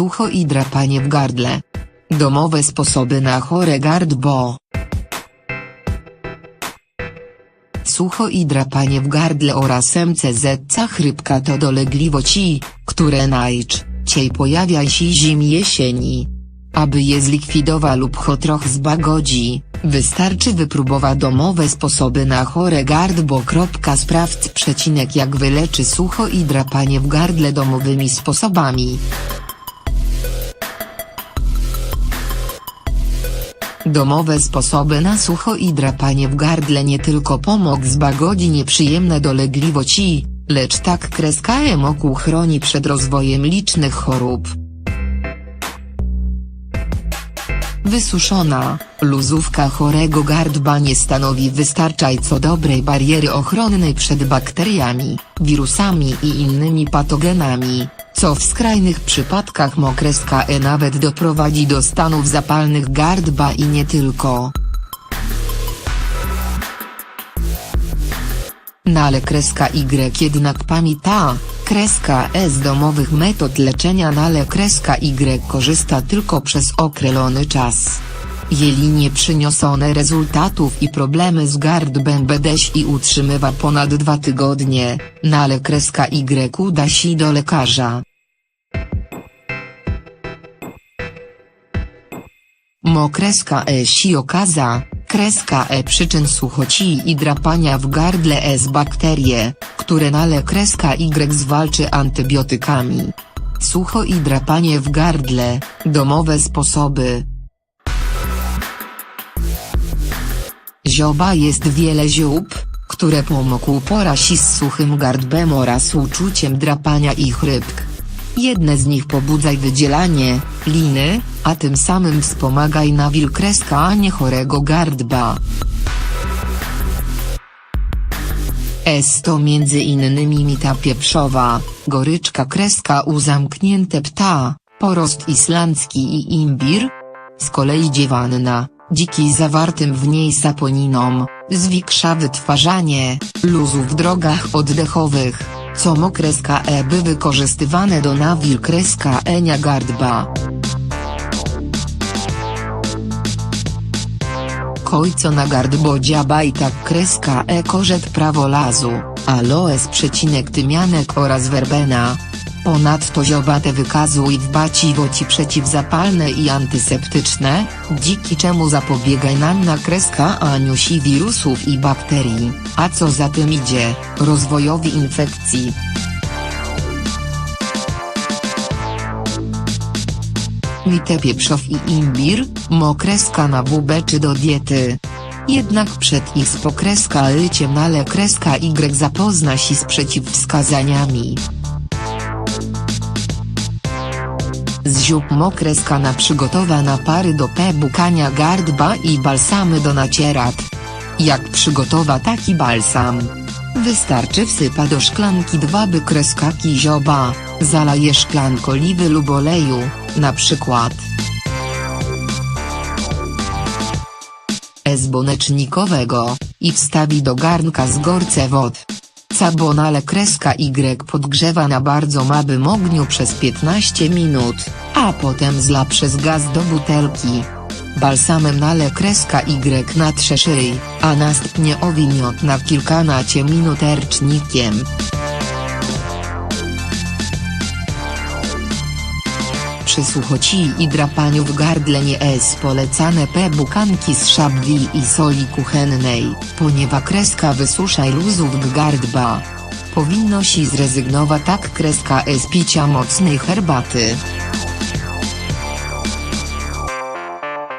Sucho i drapanie w gardle. Domowe sposoby na chore gardło. Sucho i drapanie w gardle oraz MCZ chrypka to dolegliwości, które najczęściej pojawia się zim jesieni. Aby je zlikwidować lub ho troch zbagodzi, wystarczy wypróbować domowe sposoby na chore gardło. Sprawdź przecinek jak wyleczy sucho i drapanie w gardle domowymi sposobami. Domowe sposoby na sucho i drapanie w gardle nie tylko pomog zbagodzi nieprzyjemne dolegliwości, lecz tak kreska emoku chroni przed rozwojem licznych chorób. Wysuszona, luzówka chorego gardła nie stanowi wystarczająco dobrej bariery ochronnej przed bakteriami, wirusami i innymi patogenami, co w skrajnych przypadkach mokreska E nawet doprowadzi do stanów zapalnych gardła i nie tylko. No ale kreska Y jednak pamięta, kreska E z domowych metod leczenia no ale kreska Y korzysta tylko przez określony czas. Jeli nie przyniosone rezultatów i problemy z gardłem będziesz i utrzymywa ponad dwa tygodnie, no ale kreska Y uda się do lekarza. Mokreska E si okaza, kreska E przyczyn suchoci i drapania w gardle E z bakterie, które nale kreska Y zwalczy antybiotykami. Sucho i drapanie w gardle, domowe sposoby. Zioba jest wiele ziób, które pomogą porasi z suchym gardłem oraz uczuciem drapania i chrypk. Jedne z nich pobudzaj wydzielanie, liny, a tym samym wspomagaj na wilkreskanie chorego gardła. S to między innymi mita pieprzowa, goryczka kreska u zamknięte pta, porost islandzki i imbir. Z kolei dziewanna, dziki zawartym w niej saponiną, zwiększa wytwarzanie luzu w drogach oddechowych, co mokreska E by wykorzystywane do nawil kreska enia gardła. Kojco na gardło dziaba i tak kreska e korzet prawolazu, aloes przecinek tymianek oraz werbena. Ponadto ziobate wykazuj w baciwoci przeciwzapalne i antyseptyczne, dziki czemu zapobiegaj nam na kreska aniusi wirusów i bakterii, a co za tym idzie, rozwojowi infekcji. Mite pieprzow i imbir, mokreska na WB czy do diety. Jednak przed ich spokreska lyciem nale kreska Y zapozna się z przeciwwskazaniami. Z ziół mokreska na przygotowana pary do pebukania gardła i balsamy do nacierat. Jak przygotowa taki balsam? Wystarczy wsypa do szklanki dwa by kreskaki zioba, zalaje szklanko oliwy lub oleju, na przykład. S bonecznikowego, i wstawi do garnka z gorce wod. Cabonale kreska Y podgrzewa na bardzo małym ogniu przez 15 minut, a potem zla przez gaz do butelki. Balsamem nale kreska Y natrze szyj, a następnie owiniot na kilkanaście minut rcznikiem. Przy suchoci i drapaniu w gardle nie jest polecane pebukanki z szabwi i soli kuchennej, ponieważ kreska wysusza luzów w gardła. Powinno się zrezygnować tak kreska z picia mocnej herbaty.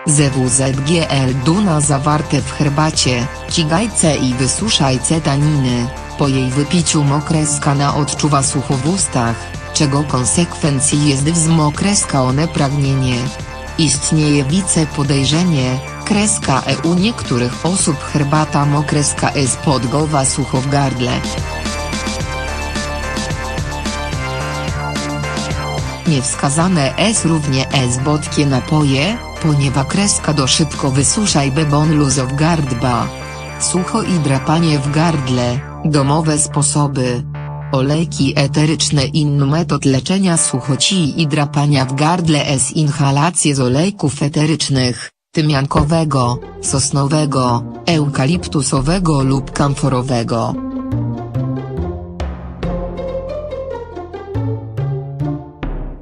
ZWZGL Duna zawarte w herbacie, cigajce i wysuszajce taniny, po jej wypiciu mokreska na odczuwa sucho w ustach, czego konsekwencji jest wzmokreskaone pragnienie. Istnieje wice podejrzenie, kreska E u niektórych osób herbata mokreska jest podgowa sucho w gardle. Niewskazane jest równie S botkie napoje, ponieważ kreska do szybko wysuszaj bebon luzo w gardła. Sucho i drapanie w gardle, domowe sposoby. Olejki eteryczne Inny metod leczenia suchoci i drapania w gardle S inhalacje z olejków eterycznych, tymiankowego, sosnowego, eukaliptusowego lub kamforowego.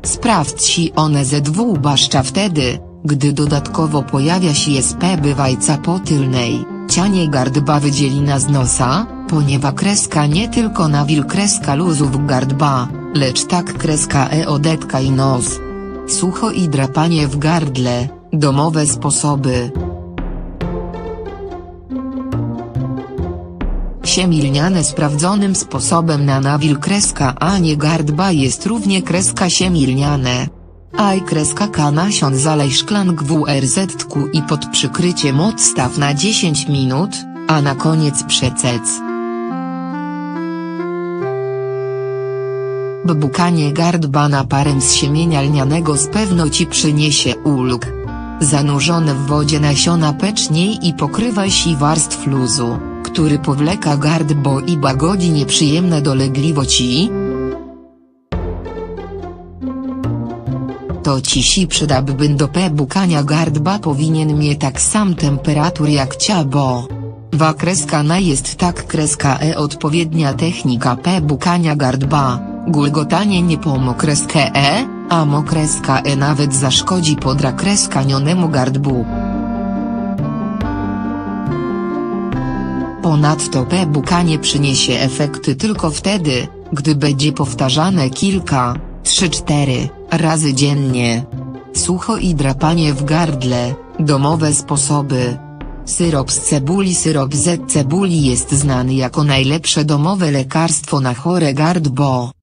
Sprawdź one ZW baszcza wtedy, gdy dodatkowo pojawia się SP bywajca potylnej, cianie gardba wydzielina z nosa, ponieważ kreska nie tylko nawil kreska luzów gardba, lecz tak kreska e odetka i nos. Sucho i drapanie w gardle, domowe sposoby. Siemilniane sprawdzonym sposobem na nawil kreska a nie gardba jest równie kreska siemilniane. Aj kreska K nasion zalej szklank WRZ tku i pod przykryciem odstaw na 10 minut, a na koniec przecec. Bubukanie gardba naparem z siemienia lnianego z pewno ci przyniesie ulg. Zanurzone w wodzie nasiona peczniej i pokrywaj si warstw luzu, który powleka gardbo i łagodzi nieprzyjemne dolegliwości. To ci si przydałby do pebukania gardba powinien mieć tak sam temperatur jak ciabo. Wa kreska na jest tak kreska e odpowiednia technika pebukania gardba, gulgotanie nie pomo kreskę e, a mokreska e nawet zaszkodzi podra kreskanionnemu gardbu. Ponadto pebukanie przyniesie efekty tylko wtedy, gdy będzie powtarzane kilka, 3-4 razy dziennie. Sucho i drapanie w gardle, domowe sposoby. Syrop z cebuli Syrop z cebuli jest znany jako najlepsze domowe lekarstwo na chore gardło.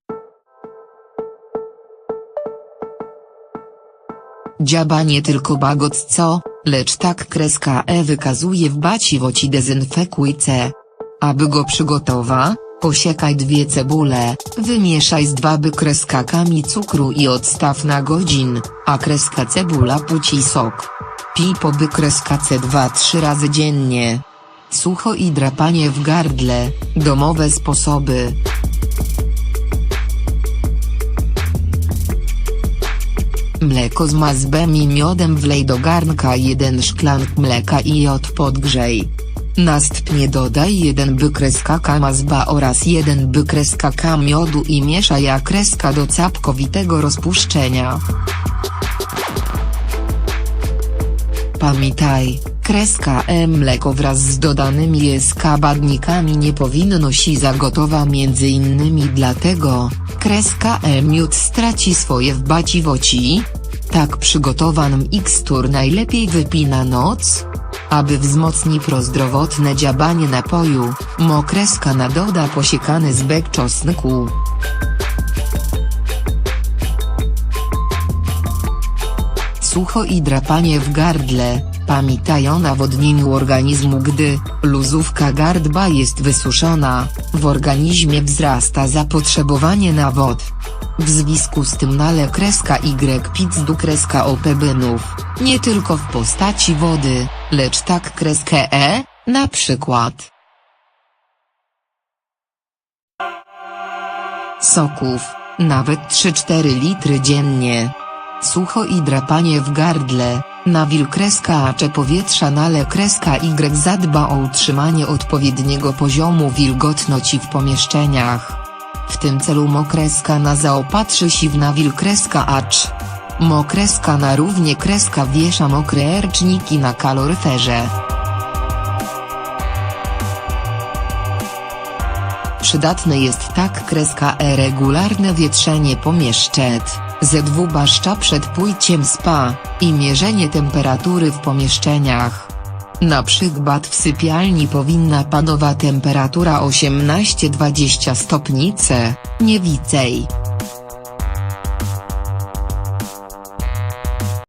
Dziaba nie tylko bagot co, lecz tak kreska E wykazuje w baciwoci dezynfekuj C. Aby go przygotowa, posiekaj dwie cebule, wymieszaj z dwa by kreskakami cukru i odstaw na godzin, a kreska cebula puci sok. Pij po kreska C2 trzy razy dziennie. Sucho i drapanie w gardle, domowe sposoby. Mleko z mazbem i miodem wlej do garnka jeden szklank mleka i jod podgrzej. Następnie dodaj jeden by kreska K mazba oraz jeden by kreska K miodu i mieszaj kreska do całkowitego rozpuszczenia. Pamiętaj, kreska E mleko wraz z dodanymi skabadnikami nie powinno się zagotowa między innymi dlatego, kreska E miód straci swoje w baciwoci. Tak przygotowanym mikstur najlepiej wypij na noc. Aby wzmocni prozdrowotne działanie napoju, mokreska na doda posiekany zbek czosnku. Sucho i drapanie w gardle, pamiętaj o nawodnieniu organizmu gdy, luzówka gardba jest wysuszona, w organizmie wzrasta zapotrzebowanie na wod. W związku z tym nale kreska Y pizdu kreska opebynów, nie tylko w postaci wody, lecz tak kreskę E, na przykład. Soków, nawet 3-4 litry dziennie. Sucho i drapanie w gardle, nawil kreska acze powietrza nale kreska Y zadba o utrzymanie odpowiedniego poziomu wilgotności w pomieszczeniach. W tym celu mokreska na zaopatrzy się w nawil kreska acz. Mokreska na równie kreska wiesza mokre erczniki na kaloryferze. Przydatne jest tak kreska e regularne wietrzenie pomieszczet, ZW baszcza przed pójściem spa, i mierzenie temperatury w pomieszczeniach. Na przykład w sypialni powinna panowa temperatura 18-20 stopni C, nie więcej.